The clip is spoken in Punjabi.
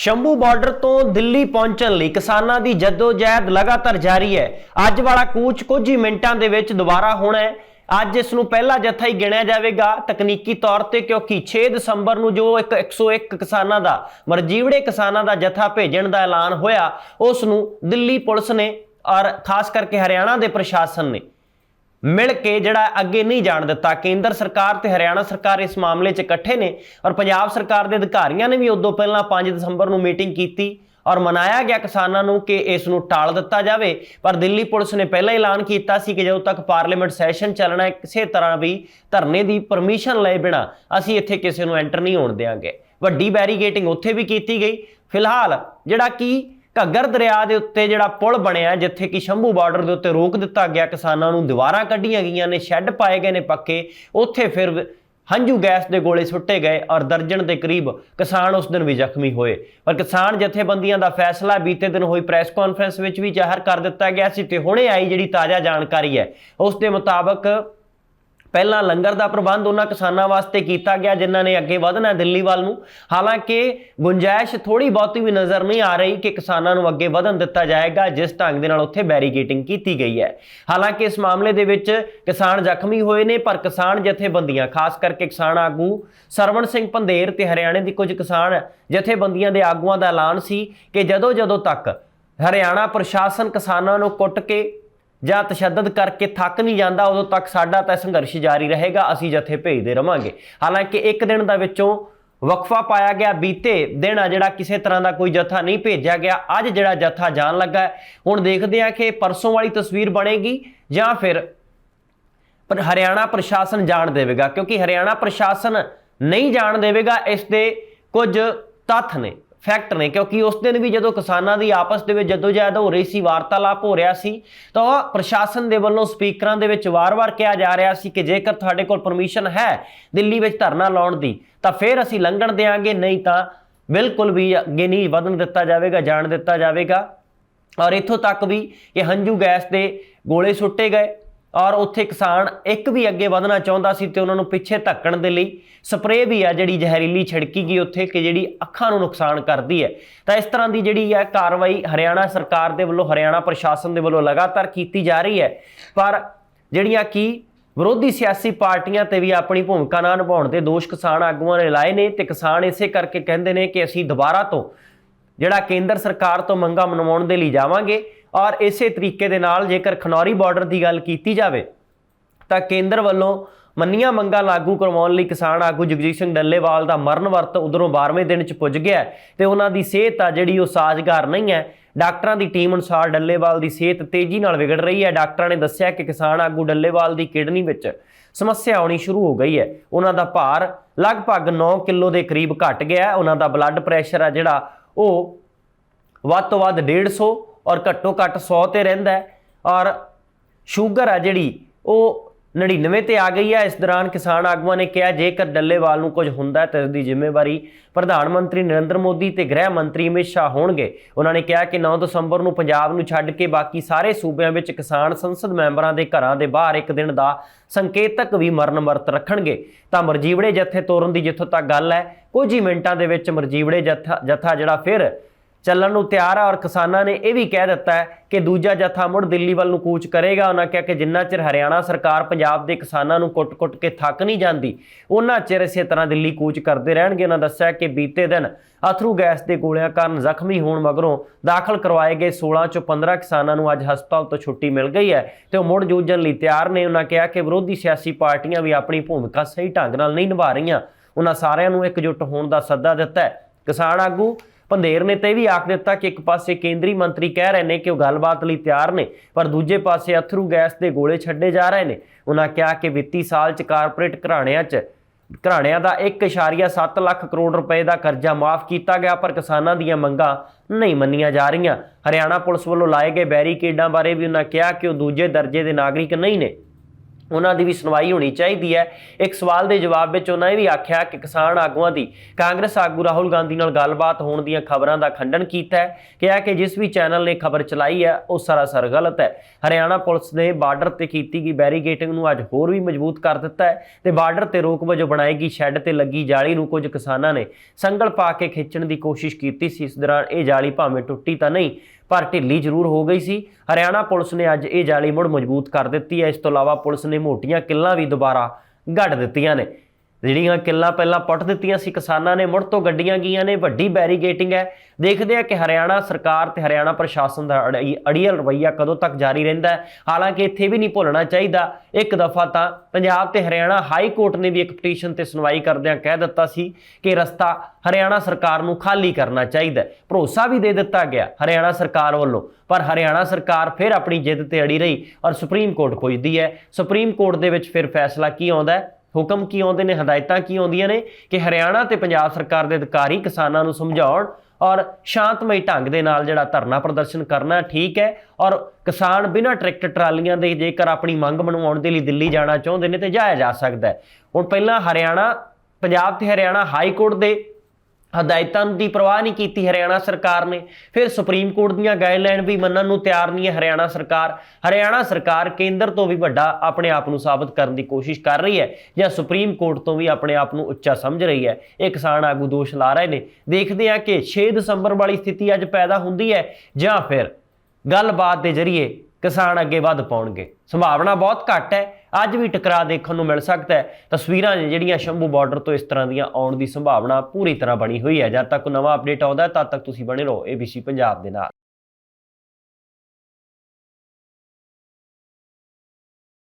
ਸ਼ੰਭੂ ਬਾਰਡਰ ਤੋਂ ਦਿੱਲੀ ਪਹੁੰਚਣ ਲਈ ਕਿਸਾਨਾਂ ਦੀ ਜਹਿਦ ਲਗਾਤਾਰ ਜਾਰੀ ਹੈ। ਅੱਜ ਵਾਲਾ ਕੂਚ ਕੁਝ ਹੀ ਮਿੰਟਾਂ ਦੇ ਵਿੱਚ ਦੁਬਾਰਾ ਹੋਣਾ ਹੈ। ਅੱਜ ਇਸ ਨੂੰ ਪਹਿਲਾ ਜੱਥਾ ਹੀ ਗਿਣਿਆ ਜਾਵੇਗਾ। ਤਕਨੀਕੀ ਤੌਰ ਤੇ ਕਿਉਂਕਿ 6 ਦਸੰਬਰ ਨੂੰ ਜੋ ਇੱਕ 101 ਕਿਸਾਨਾਂ ਦਾ, ਮਰਜੀਵੜੇ ਕਿਸਾਨਾਂ ਦਾ ਜੱਥਾ ਭੇਜਣ ਦਾ ਐਲਾਨ ਹੋਇਆ, ਉਸ ਨੂੰ ਦਿੱਲੀ ਪੁਲਿਸ ਨੇ ਔਰ ਖਾਸ ਕਰਕੇ ਹਰਿਆਣਾ ਦੇ ਪ੍ਰਸ਼ਾਸਨ ਨੇ ਮਿਲ ਕੇ ਜਿਹੜਾ ਅੱਗੇ ਨਹੀਂ ਜਾਣ ਦਿੱਤਾ। ਕੇਂਦਰ ਸਰਕਾਰ ਤੇ ਹਰਿਆਣਾ ਸਰਕਾਰ ਇਸ ਮਾਮਲੇ 'ਚ ਇਕੱਠੇ ਨੇ ਔਰ ਪੰਜਾਬ ਸਰਕਾਰ ਦੇ ਅਧਿਕਾਰੀਆਂ ਨੇ ਵੀ ਉਦੋਂ ਪਹਿਲਾਂ 5 ਦਸੰਬਰ ਨੂੰ ਮੀਟਿੰਗ ਕੀਤੀ ਔਰ ਮਨਾਇਆ ਗਿਆ ਕਿਸਾਨਾਂ ਨੂੰ ਕਿ ਇਸ ਨੂੰ ਟਾਲ ਦਿੱਤਾ ਜਾਵੇ। ਪਰ ਦਿੱਲੀ ਪੁਲਿਸ ਨੇ ਪਹਿਲਾਂ ਐਲਾਨ ਕੀਤਾ ਸੀ ਕਿ ਜਦੋਂ ਤੱਕ ਪਾਰਲੀਮੈਂਟ ਸੈਸ਼ਨ ਚੱਲਣਾ ਹੈ, ਕਿਸੇ ਤਰ੍ਹਾਂ ਵੀ ਧਰਨੇ ਦੀ ਪਰਮਿਸ਼ਨ ਲਏ ਬਿਨਾ ਅਸੀਂ ਇੱਥੇ ਕਿਸੇ ਨੂੰ ਐਂਟਰ ਨਹੀਂ ਹੋਣ ਦੇਵਾਂਗੇ ਵੱਡੀ ਬੈਰੀਗੇਟਿੰਗ ਉੱਥੇ ਵੀ ਕੀਤੀ ਗਈ। ਫਿਲਹਾਲ ਜਿਹੜਾ ਕਿ ਘੱਗਰ ਦਰਿਆ ਦੇ ਉੱਤੇ ਜਿਹੜਾ ਪੁਲ ਬਣਿਆ, ਜਿੱਥੇ ਕਿ ਸ਼ੰਭੂ ਬਾਰਡਰ ਦੇ ਉੱਤੇ ਰੋਕ ਦਿੱਤਾ ਗਿਆ, ਕਿਸਾਨਾਂ ਨੂੰ ਦੀਵਾਰਾਂ ਕੱਢੀਆਂ ਗਈਆਂ ਨੇ, ਸ਼ੈੱਡ ਪਾਏ ਗਏ ਨੇ ਪੱਕੇ, ਉੱਥੇ ਫਿਰ ਹੰਝੂ ਗੈਸ ਦੇ ਗੋਲੇ ਸੁੱਟੇ ਗਏ ਔਰ ਦਰਜਨ ਦੇ ਕਰੀਬ ਕਿਸਾਨ ਉਸ ਦਿਨ ਵੀ ਜ਼ਖਮੀ ਹੋਏ। ਪਰ ਕਿਸਾਨ ਜਥੇਬੰਦੀਆਂ ਦਾ ਫੈਸਲਾ ਬੀਤੇ ਦਿਨ ਹੋਈ ਪ੍ਰੈਸ ਕਾਨਫਰੰਸ ਵਿੱਚ ਵੀ ਜ਼ਾਹਰ ਕਰ ਦਿੱਤਾ ਗਿਆ ਸੀ ਤੇ ਹੁਣੇ ਆਈ ਜਿਹੜੀ ਤਾਜ਼ਾ ਜਾਣਕਾਰੀ ਹੈ, ਉਸ ਦੇ ਮੁਤਾਬਕ ਪਹਿਲਾਂ ਲੰਗਰ ਦਾ ਪ੍ਰਬੰਧ ਉਹਨਾਂ ਕਿਸਾਨਾਂ ਵਾਸਤੇ ਕੀਤਾ ਗਿਆ, ਜਿਨ੍ਹਾਂ ਨੇ ਅੱਗੇ ਵਧਣਾ ਦਿੱਲੀ ਵੱਲ ਨੂੰ। ਹਾਲਾਂਕਿ ਗੁੰਜਾਇਸ਼ ਥੋੜੀ ਬਹੁਤੀ ਵੀ ਨਜ਼ਰ ਨਹੀਂ ਆ ਰਹੀ ਕਿ ਕਿਸਾਨਾਂ ਨੂੰ ਅੱਗੇ ਵਧਣ ਦਿੱਤਾ ਜਾਏਗਾ, ਜਿਸ ਢੰਗ ਦੇ ਨਾਲ ਉੱਥੇ ਬੈਰੀਕੇਟਿੰਗ ਕੀਤੀ ਗਈ ਹੈ। ਹਾਲਾਂਕਿ ਇਸ ਮਾਮਲੇ ਦੇ ਵਿੱਚ ਕਿਸਾਨ ਜ਼ਖਮੀ ਹੋਏ ਨੇ, ਪਰ ਕਿਸਾਨ ਜਥੇਬੰਦੀਆਂ, ਖਾਸ ਕਰਕੇ ਕਿਸਾਨ ਆਗੂ ਸਰਵਣ ਸਿੰਘ ਪੰਧੇਰ ਤੇ ਹਰਿਆਣੇ ਦੀ ਕੁਝ ਕਿਸਾਨ ਜਥੇਬੰਦੀਆਂ ਦੇ ਆਗੂਆਂ ਦਾ ਐਲਾਨ ਸੀ ਕਿ ਜਦੋਂ ਜਦੋਂ ਤੱਕ ਹਰਿਆਣਾ ਪ੍ਰਸ਼ਾਸਨ ਕਿਸਾਨਾਂ ਨੂੰ ਕੁੱਟ ਕੇ ਜਾਂ ਤਸ਼ੱਦਦ ਕਰਕੇ ਥੱਕ ਨਹੀਂ ਜਾਂਦਾ, ਉਦੋਂ ਤੱਕ ਸਾਡਾ ਤਾਂ ਸੰਘਰਸ਼ ਜਾਰੀ ਰਹੇਗਾ, ਅਸੀਂ ਜਥੇ ਭੇਜਦੇ ਰਵਾਂਗੇ ਹਾਲਾਂਕਿ ਇੱਕ ਦਿਨ ਦਾ ਵਿੱਚੋਂ ਵਕਫਾ ਪਾਇਆ ਗਿਆ, ਬੀਤੇ ਦਿਨ ਆ ਜਿਹੜਾ ਕਿਸੇ ਤਰ੍ਹਾਂ ਦਾ ਕੋਈ ਜਥਾ ਨਹੀਂ ਭੇਜਿਆ ਗਿਆ, ਅੱਜ ਜਿਹੜਾ ਜਥਾ ਜਾਣ ਲੱਗਾ ਹੈ। ਹੁਣ ਦੇਖਦੇ ਆ ਕਿ ਪਰਸੋਂ ਵਾਲੀ ਤਸਵੀਰ ਬਣੇਗੀ ਜਾਂ ਫਿਰ ਪਰ ਹਰਿਆਣਾ ਪ੍ਰਸ਼ਾਸਨ ਜਾਣ ਦੇਵੇਗਾ, ਕਿਉਂਕਿ ਹਰਿਆਣਾ ਪ੍ਰਸ਼ਾਸਨ ਨਹੀਂ ਜਾਣ ਦੇਵੇਗਾ, ਇਸ ਦੇ ਕੁਝ ਤੱਥ ਨੇ ਫੈਕਟ ਨੇ, ਕਿਉਂਕਿ ਉਸ ਦਿਨ ਵੀ ਜਦੋਂ ਕਿਸਾਨਾਂ ਦੀ ਆਪਸ ਦੇ ਵਿੱਚ ਜਦੋਜਹਿਦ ਹੋ ਰਹੀ ਸੀ, ਵਾਰਤਾਲਾਪ ਹੋ ਰਿਹਾ ਸੀ, ਤਾਂ ਪ੍ਰਸ਼ਾਸਨ ਦੇ ਵੱਲੋਂ ਸਪੀਕਰਾਂ ਦੇ ਵਿੱਚ ਵਾਰ-ਵਾਰ ਕਿਹਾ ਜਾ ਰਿਹਾ ਸੀ ਕਿ ਜੇਕਰ ਤੁਹਾਡੇ ਕੋਲ ਪਰਮਿਸ਼ਨ ਹੈ ਦਿੱਲੀ ਵਿੱਚ ਧਰਨਾ ਲਾਉਣ ਦੀ, ਤਾਂ ਫਿਰ ਅਸੀਂ ਲੰਘਣ ਦੇਾਂਗੇ ਨਹੀਂ ਤਾਂ ਬਿਲਕੁਲ ਵੀ ਅੱਗੇ ਨਹੀਂ ਵਧਣ ਦਿੱਤਾ ਜਾਵੇਗਾ, ਜਾਣ ਦਿੱਤਾ ਜਾਵੇਗਾ। ਔਰ ਇੱਥੋਂ ਤੱਕ ਵੀ ਕਿ ਹੰਝੂ ਗੈਸ ਦੇ ਗੋਲੇ ਸੁੱਟੇ ਗਏ। ਔਰ ਉੱਥੇ ਕਿਸਾਨ ਇੱਕ ਵੀ ਅੱਗੇ ਵਧਣਾ ਚਾਹੁੰਦਾ ਸੀ ਤੇ ਉਹਨਾਂ ਨੂੰ ਪਿੱਛੇ ਧੱਕਣ ਦੇ ਲਈ ਸਪਰੇਅ ਵੀ ਆ ਜਿਹੜੀ ਜ਼ਹਿਰੀਲੀ ਛਿੜਕੀ ਗਈ ਉੱਥੇ ਕਿ ਜਿਹੜੀ ਅੱਖਾਂ ਨੂੰ ਨੁਕਸਾਨ ਕਰਦੀ ਹੈ। ਤਾਂ ਇਸ ਤਰ੍ਹਾਂ ਦੀ ਜਿਹੜੀ ਹੈ ਕਾਰਵਾਈ ਹਰਿਆਣਾ ਸਰਕਾਰ ਦੇ ਵੱਲੋਂ, ਹਰਿਆਣਾ ਪ੍ਰਸ਼ਾਸਨ ਦੇ ਵੱਲੋਂ ਲਗਾਤਾਰ ਕੀਤੀ ਜਾ ਰਹੀ ਹੈ। ਪਰ ਜਿਹੜੀਆਂ ਕੀ ਵਿਰੋਧੀ ਸਿਆਸੀ ਪਾਰਟੀਆਂ ਤੇ ਵੀ ਆਪਣੀ ਭੂਮਿਕਾ ਨਾ ਨਿਭਾਉਣ ਦੇ ਦੋਸ਼ ਕਿਸਾਨ ਆਗੂਆਂ ਨੇ ਲਾਏ ਨੇ ਤੇ ਕਿਸਾਨ ਇਸੇ ਕਰਕੇ ਕਹਿੰਦੇ ਨੇ ਕਿ ਅਸੀਂ ਦੁਬਾਰਾ ਤੋਂ ਜਿਹੜਾ ਕੇਂਦਰ ਸਰਕਾਰ ਤੋਂ ਮੰਗਾਂ ਮਨਵਾਉਣ ਦੇ ਲਈ ਜਾਵਾਂਗੇ। ਔਰ ਇਸੇ ਤਰੀਕੇ ਦੇ ਨਾਲ ਜੇਕਰ ਖਨੌਰੀ ਬਾਰਡਰ ਦੀ ਗੱਲ ਕੀਤੀ ਜਾਵੇ, ਤਾਂ ਕੇਂਦਰ ਵੱਲੋਂ ਮੰਨੀਆਂ ਮੰਗਾਂ ਲਾਗੂ ਕਰਵਾਉਣ ਲਈ ਕਿਸਾਨ ਆਗੂ ਜਗਜੀਤ ਸਿੰਘ ਡੱਲੇਵਾਲ ਦਾ ਮਰਨ ਵਰਤ ਉਧਰੋਂ 12ਵੇਂ ਦਿਨ ਚ ਪੁੱਜ ਗਿਆ ਹੈ ਤੇ ਉਹਨਾਂ ਦੀ ਸਿਹਤ ਆ ਜਿਹੜੀ ਉਹ ਸਾਜ਼ਗਾਰ ਨਹੀਂ ਹੈ। ਡਾਕਟਰਾਂ ਦੀ ਟੀਮ ਅਨੁਸਾਰ ਡੱਲੇਵਾਲ ਦੀ ਸਿਹਤ ਤੇਜ਼ੀ ਨਾਲ ਵਿਗੜ ਰਹੀ ਹੈ। ਡਾਕਟਰਾਂ ਨੇ ਦੱਸਿਆ ਕਿ ਕਿਸਾਨ ਆਗੂ ਡੱਲੇਵਾਲ ਦੀ ਕਿਡਨੀ ਵਿੱਚ ਸਮੱਸਿਆ ਆਉਣੀ ਸ਼ੁਰੂ ਹੋ ਗਈ ਹੈ। ਉਹਨਾਂ ਦਾ ਭਾਰ ਲਗਭਗ 9 ਕਿਲੋ ਦੇ ਕਰੀਬ ਘਟ ਗਿਆ ਉਹਨਾਂ ਦਾ ਬਲੱਡ ਪ੍ਰੈਸ਼ਰ ਆ ਜਿਹੜਾ ਉਹ ਵੱਧ ਤੋਂ ਵੱਧ 150 ਔਰ ਘੱਟੋ ਘੱਟ 100 ਤੇ ਰਹਿੰਦਾ ਹੈ। ਔਰ ਸ਼ੂਗਰ ਆ ਜਿਹੜੀ, ਉਹ 99 ਤੇ ਆ ਗਈ ਹੈ। ਇਸ ਦੌਰਾਨ ਕਿਸਾਨ ਆਗੂਆਂ ਨੇ ਕਿਹਾ, ਜੇਕਰ ਡੱਲੇਵਾਲ ਨੂੰ ਕੁਝ ਹੁੰਦਾ ਤਾਂ ਇਸ ਦੀ ਜ਼ਿੰਮੇਵਾਰੀ ਪ੍ਰਧਾਨ ਮੰਤਰੀ ਨਰਿੰਦਰ ਮੋਦੀ ਤੇ ਗ੍ਰਹਿ ਮੰਤਰੀ ਅਮਿਤ ਸ਼ਾਹ ਹੋਣਗੇ। ਉਹਨਾਂ ਨੇ ਕਿਹਾ ਕਿ 9 ਦਸੰਬਰ ਨੂੰ ਪੰਜਾਬ ਨੂੰ ਛੱਡ ਕੇ ਬਾਕੀ ਸਾਰੇ ਸੂਬਿਆਂ ਵਿੱਚ ਕਿਸਾਨ ਸੰਸਦ ਮੈਂਬਰਾਂ ਦੇ ਘਰਾਂ ਦੇ ਬਾਹਰ ਇੱਕ ਦਿਨ ਦਾ ਸੰਕੇਤਕ ਵੀ ਮਰਨ ਵਰਤ ਰੱਖਣਗੇ। ਤਾਂ ਮਰਜੀਵੜੇ ਜੱਥੇ ਤੋਰਨ ਦੀ ਜਿੱਥੋਂ ਤੱਕ ਗੱਲ ਹੈ, ਕੁਝ ਹੀ ਮਿੰਟਾਂ ਦੇ ਵਿੱਚ ਮਰਜੀਵੜੇ ਜੱਥਾ ਜੱਥਾ ਜਿਹੜਾ ਫਿਰ ਚੱਲਣ ਨੂੰ ਤਿਆਰ ਆ ਔਰ ਕਿਸਾਨਾਂ ਨੇ ਇਹ ਵੀ ਕਹਿ ਦਿੱਤਾ ਹੈ ਕਿ ਦੂਜਾ ਜਥਾ ਮੁੜ ਦਿੱਲੀ ਵੱਲ ਨੂੰ ਕੂਚ ਕਰੇਗਾ। ਉਹਨਾਂ ਕਿਹਾ ਕਿ ਜਿੰਨਾ ਚਿਰ ਹਰਿਆਣਾ ਸਰਕਾਰ ਪੰਜਾਬ ਦੇ ਕਿਸਾਨਾਂ ਨੂੰ ਕੁੱਟ-ਕੁੱਟ ਕੇ ਥੱਕ ਨਹੀਂ ਜਾਂਦੀ, ਉਹਨਾਂ ਚਿਰ ਇਸੇ ਤਰ੍ਹਾਂ ਦਿੱਲੀ ਕੂਚ ਕਰਦੇ ਰਹਿਣਗੇ। ਉਹਨਾਂ ਦੱਸਿਆ ਕਿ ਬੀਤੇ ਦਿਨ ਅਥਰੂ ਗੈਸ ਦੇ ਗੋਲਿਆਂ ਕਾਰਨ ਜ਼ਖਮੀ ਹੋਣ ਮਗਰੋਂ ਦਾਖਲ ਕਰਵਾਏ ਗਏ 16 ਚੋਂ 15 ਕਿਸਾਨਾਂ ਨੂੰ ਅੱਜ ਹਸਪਤਾਲ ਤੋਂ ਛੁੱਟੀ ਮਿਲ ਗਈ ਹੈ ਤੇ ਉਹ ਮੁੜ ਜੂਝਣ ਲਈ ਤਿਆਰ ਨੇ। ਉਹਨਾਂ ਕਿਹਾ ਕਿ ਵਿਰੋਧੀ ਸਿਆਸੀ ਪਾਰਟੀਆਂ ਵੀ ਆਪਣੀ ਭੂਮਿਕਾ ਸਹੀ ਢੰਗ ਨਾਲ ਨਹੀਂ ਨਿਭਾ ਰਹੀਆਂ। ਉਹਨਾਂ ਸਾਰਿਆਂ ਨੂੰ ਇਕਜੁੱਟ ਹੋਣ ਦਾ ਸੱਦਾ ਦਿੱਤਾ ਹੈ। ਕਿਸਾਨ ਆਗੂ ਪੰਧੇਰ ਨੇ ਤੇ ਵੀ ਆਖ ਦਿੱਤਾ ਕਿ ਇੱਕ ਪਾਸੇ ਕੇਂਦਰੀ ਮੰਤਰੀ ਕਹਿ ਰਹੇ ਨੇ ਕਿ ਉਹ ਗੱਲਬਾਤ ਲਈ ਤਿਆਰ ਨੇ, ਪਰ ਦੂਜੇ ਪਾਸੇ ਅਥਰੂ ਗੈਸ ਦੇ ਗੋਲੇ ਛੱਡੇ ਜਾ ਰਹੇ ਨੇ। ਉਹਨਾਂ ਕਿਹਾ ਕਿ ਵਿੱਤੀ ਸਾਲ 'ਚ ਕਾਰਪੋਰੇਟ ਘਰਾਣਿਆਂ 'ਚ, ਘਰਾਣਿਆਂ ਦਾ 1.7 ਲੱਖ ਕਰੋੜ ਰੁਪਏ ਦਾ ਕਰਜ਼ਾ ਮਾਫ ਕੀਤਾ ਗਿਆ, ਪਰ ਕਿਸਾਨਾਂ ਦੀਆਂ ਮੰਗਾਂ ਨਹੀਂ ਮੰਨੀਆਂ ਜਾ ਰਹੀਆਂ। ਹਰਿਆਣਾ ਪੁਲਿਸ ਵੱਲੋਂ ਲਾਏ ਗਏ ਬੈਰੀਕੇਡਾਂ ਬਾਰੇ ਵੀ ਉਹਨਾਂ ਕਿਹਾ ਕਿ ਉਹ ਦੂਜੇ ਦਰਜੇ ਦੇ ਨਾਗਰਿਕ ਨਹੀਂ ਨੇ। ਉਹਨਾਂ ਦੀ ਵੀ ਸੁਣਵਾਈ ਹੋਣੀ ਚਾਹੀਦੀ ਹੈ। ਇੱਕ ਸਵਾਲ ਦੇ ਜਵਾਬ ਵਿੱਚ ਉਹਨਾਂ ਇਹ ਵੀ ਆਖਿਆ ਕਿ ਕਿਸਾਨ ਆਗੂਆਂ ਦੀ ਕਾਂਗਰਸ ਆਗੂ ਰਾਹੁਲ ਗਾਂਧੀ ਨਾਲ ਗੱਲਬਾਤ ਹੋਣ ਦੀਆਂ ਖਬਰਾਂ ਦਾ ਖੰਡਨ ਕੀਤਾ ਹੈ। ਕਿਹਾ ਕਿ ਜਿਸ ਵੀ ਚੈਨਲ ਨੇ ਖਬਰ ਚਲਾਈ ਹੈ, ਉਹ ਸਰਾਸਰ ਗਲਤ ਹੈ। ਹਰਿਆਣਾ ਪੁਲਿਸ ਨੇ ਬਾਰਡਰ ਤੇ ਕੀਤੀ ਗਈ ਬੈਰੀਗੇਟਿੰਗ ਨੂੰ ਅੱਜ ਹੋਰ ਵੀ ਮਜ਼ਬੂਤ ਕਰ ਦਿੱਤਾ ਹੈ ਤੇ ਬਾਰਡਰ ਤੇ ਰੋਕ ਵਜੋਂ ਬਣਾਈ ਗਈ ਸ਼ੈੱਡ ਤੇ ਲੱਗੀ ਜਾਲੀ ਨੂੰ ਕੁਝ ਕਿਸਾਨਾਂ ਨੇ ਸੰਗਲ ਪਾ ਕੇ ਖਿੱਚਣ ਦੀ ਕੋਸ਼ਿਸ਼ ਕੀਤੀ ਸੀ। ਇਸ ਦੌਰਾਨ ਇਹ ਜਾਲੀ ਭਾਵੇਂ ਟੁੱਟੀ ਤਾਂ ਨਹੀਂ ਪਰ ਢਿੱਲੀ ਜ਼ਰੂਰ ਹੋ ਗਈ ਸੀ। ਹਰਿਆਣਾ ਪੁਲਿਸ ਨੇ ਅੱਜ ਇਹ ਜਾਲੀ ਮੁੜ ਮਜ਼ਬੂਤ ਕਰ ਦਿੱਤੀ ਹੈ। ਇਸ ਤੋਂ ਇਲਾਵਾ ਪੁਲਿਸ ਨੇ ਮੋਟੀਆਂ ਕਿੱਲਾਂ ਵੀ ਦੁਬਾਰਾ ਗੱਡ ਦਿੱਤੀਆਂ ਨੇ। ਜਿਹੜੀਆਂ ਕਿੱਲਾਂ ਪਹਿਲਾਂ ਪੁੱਟ ਦਿੱਤੀਆਂ ਸੀ, ਕਿਸਾਨਾਂ ਨੇ ਮੁੜ ਤੋਂ ਗੱਡੀਆਂ ਗਈਆਂ ਨੇ, ਵੱਡੀ ਬੈਰੀਗੇਟਿੰਗ ਹੈ। ਦੇਖਦੇ ਆ ਕਿ ਹਰਿਆਣਾ ਸਰਕਾਰ ਤੇ ਹਰਿਆਣਾ ਪ੍ਰਸ਼ਾਸਨ ਦਾ ਅੜਿ- ਅੜੀਅਲ ਰਵੱਈਆ ਕਦੋਂ ਤੱਕ ਜਾਰੀ ਰਹਿੰਦਾ ਹੈ। ਹਾਲਾਂਕਿ ਇੱਥੇ ਵੀ ਨਹੀਂ ਭੁੱਲਣਾ ਚਾਹੀਦਾ। ਇੱਕ ਦਫਾ ਤਾਂ ਪੰਜਾਬ ਤੇ ਹਰਿਆਣਾ ਹਾਈ ਕੋਰਟ ਨੇ ਵੀ ਇੱਕ ਪਟੀਸ਼ਨ ਤੇ ਸੁਣਵਾਈ ਕਰਦਿਆਂ ਕਹਿ ਦਿੱਤਾ ਸੀ ਕਿ ਰਸਤਾ ਹਰਿਆਣਾ ਸਰਕਾਰ ਨੂੰ ਖਾਲੀ ਕਰਨਾ ਚਾਹੀਦਾ ਹੈ। ਭਰੋਸਾ ਵੀ ਦੇ ਦਿੱਤਾ ਗਿਆ ਹਰਿਆਣਾ ਸਰਕਾਰ ਵੱਲੋਂ, ਪਰ ਹਰਿਆਣਾ ਸਰਕਾਰ ਫਿਰ ਆਪਣੀ ਜਿੱਦ ਤੇ ਅੜੀ ਰਹੀ ਔਰ ਸੁਪਰੀਮ ਕੋਰਟ ਪੁੱਜਦੀ ਹੈ। ਸੁਪਰੀਮ ਕੋਰਟ ਦੇ ਵਿੱਚ ਫਿਰ ਫੈਸਲਾ ਕੀ ਆਉਂਦਾ ਹੈ? ਹੁਕਮ ਕੀ ਆਉਂਦੇ ਨੇ, ਹਦਾਇਤਾਂ ਕੀ ਆਉਂਦੀਆਂ ਨੇ ਕਿ ਹਰਿਆਣਾ ਤੇ ਪੰਜਾਬ ਸਰਕਾਰ ਦੇ ਅਧਿਕਾਰੀ ਕਿਸਾਨਾਂ ਨੂੰ ਸਮਝਾਉਣ ਔਰ ਸ਼ਾਂਤਮਈ ਢੰਗ ਦੇ ਨਾਲ ਜਿਹੜਾ ਧਰਨਾ ਪ੍ਰਦਰਸ਼ਨ ਕਰਨਾ ਠੀਕ ਹੈ ਔਰ ਕਿਸਾਨ ਬਿਨਾਂ ਟਰੈਕਟਰ ਟਰਾਲੀਆਂ ਦੇ ਜੇਕਰ ਆਪਣੀ ਮੰਗ ਮਨਵਾਉਣ ਦੇ ਲਈ ਦਿੱਲੀ ਜਾਣਾ ਚਾਹੁੰਦੇ ਨੇ ਤੇ ਜਾਇਆ ਜਾ ਸਕਦਾ ਹੈ। ਹੁਣ ਪਹਿਲਾਂ ਹਰਿਆਣਾ, ਪੰਜਾਬ ਤੇ ਹਰਿਆਣਾ ਹਾਈ ਕੋਰਟ ਦੇ ਹਦਾਇਤਾਂ ਦੀ ਪਰਵਾਹ ਨਹੀਂ ਕੀਤੀ ਹਰਿਆਣਾ ਸਰਕਾਰ ਨੇ। ਫਿਰ ਸੁਪਰੀਮ ਕੋਰਟ ਦੀਆਂ ਗਾਈਡਲਾਈਨ ਵੀ ਮੰਨਣ ਨੂੰ ਤਿਆਰ ਨਹੀਂ ਹੈ ਹਰਿਆਣਾ ਸਰਕਾਰ। ਹਰਿਆਣਾ ਸਰਕਾਰ ਕੇਂਦਰ ਤੋਂ ਵੀ ਵੱਡਾ ਆਪਣੇ ਆਪ ਨੂੰ ਸਾਬਤ ਕਰਨ ਦੀ ਕੋਸ਼ਿਸ਼ ਕਰ ਰਹੀ ਹੈ ਜਾਂ ਸੁਪਰੀਮ ਕੋਰਟ ਤੋਂ ਵੀ ਆਪਣੇ ਆਪ ਨੂੰ ਉੱਚਾ ਸਮਝ ਰਹੀ ਹੈ। ਇਹ ਕਿਸਾਨ ਆਗੂ ਦੋਸ਼ ਲਾ ਰਹੇ ਨੇ। ਦੇਖਦੇ ਹਾਂ ਕਿ 6 ਦਸੰਬਰ ਵਾਲੀ ਸਥਿਤੀ ਅੱਜ ਪੈਦਾ ਹੁੰਦੀ ਹੈ ਜਾਂ ਫਿਰ ਗੱਲਬਾਤ ਦੇ ਜ਼ਰੀਏ ਕਿਸਾਨ ਅੱਗੇ ਵੱਧ ਪਾਉਣਗੇ। ਸੰਭਾਵਨਾ ਬਹੁਤ ਘੱਟ ਹੈ। ਅੱਜ ਵੀ ਟਕਰਾਅ ਦੇਖਣ ਨੂੰ ਮਿਲ ਸਕਦਾ ਹੈ। ਤਸਵੀਰਾਂ ਜਿਹੜੀਆਂ ਸ਼ੰਭੂ ਬਾਰਡਰ ਤੋਂ ਇਸ ਤਰ੍ਹਾਂ ਦੀਆਂ ਆਉਣ ਦੀ ਸੰਭਾਵਨਾ ਪੂਰੀ ਤਰ੍ਹਾਂ ਬਣੀ ਹੋਈ ਹੈ। ਜਦ ਤੱਕ ਨਵਾਂ ਅਪਡੇਟ ਆਉਂਦਾ ਤਦ ਤੱਕ ਤੁਸੀਂ ਬਣੇ ਰਹੋ ABC ਪੰਜਾਬ ਦੇ ਨਾਲ।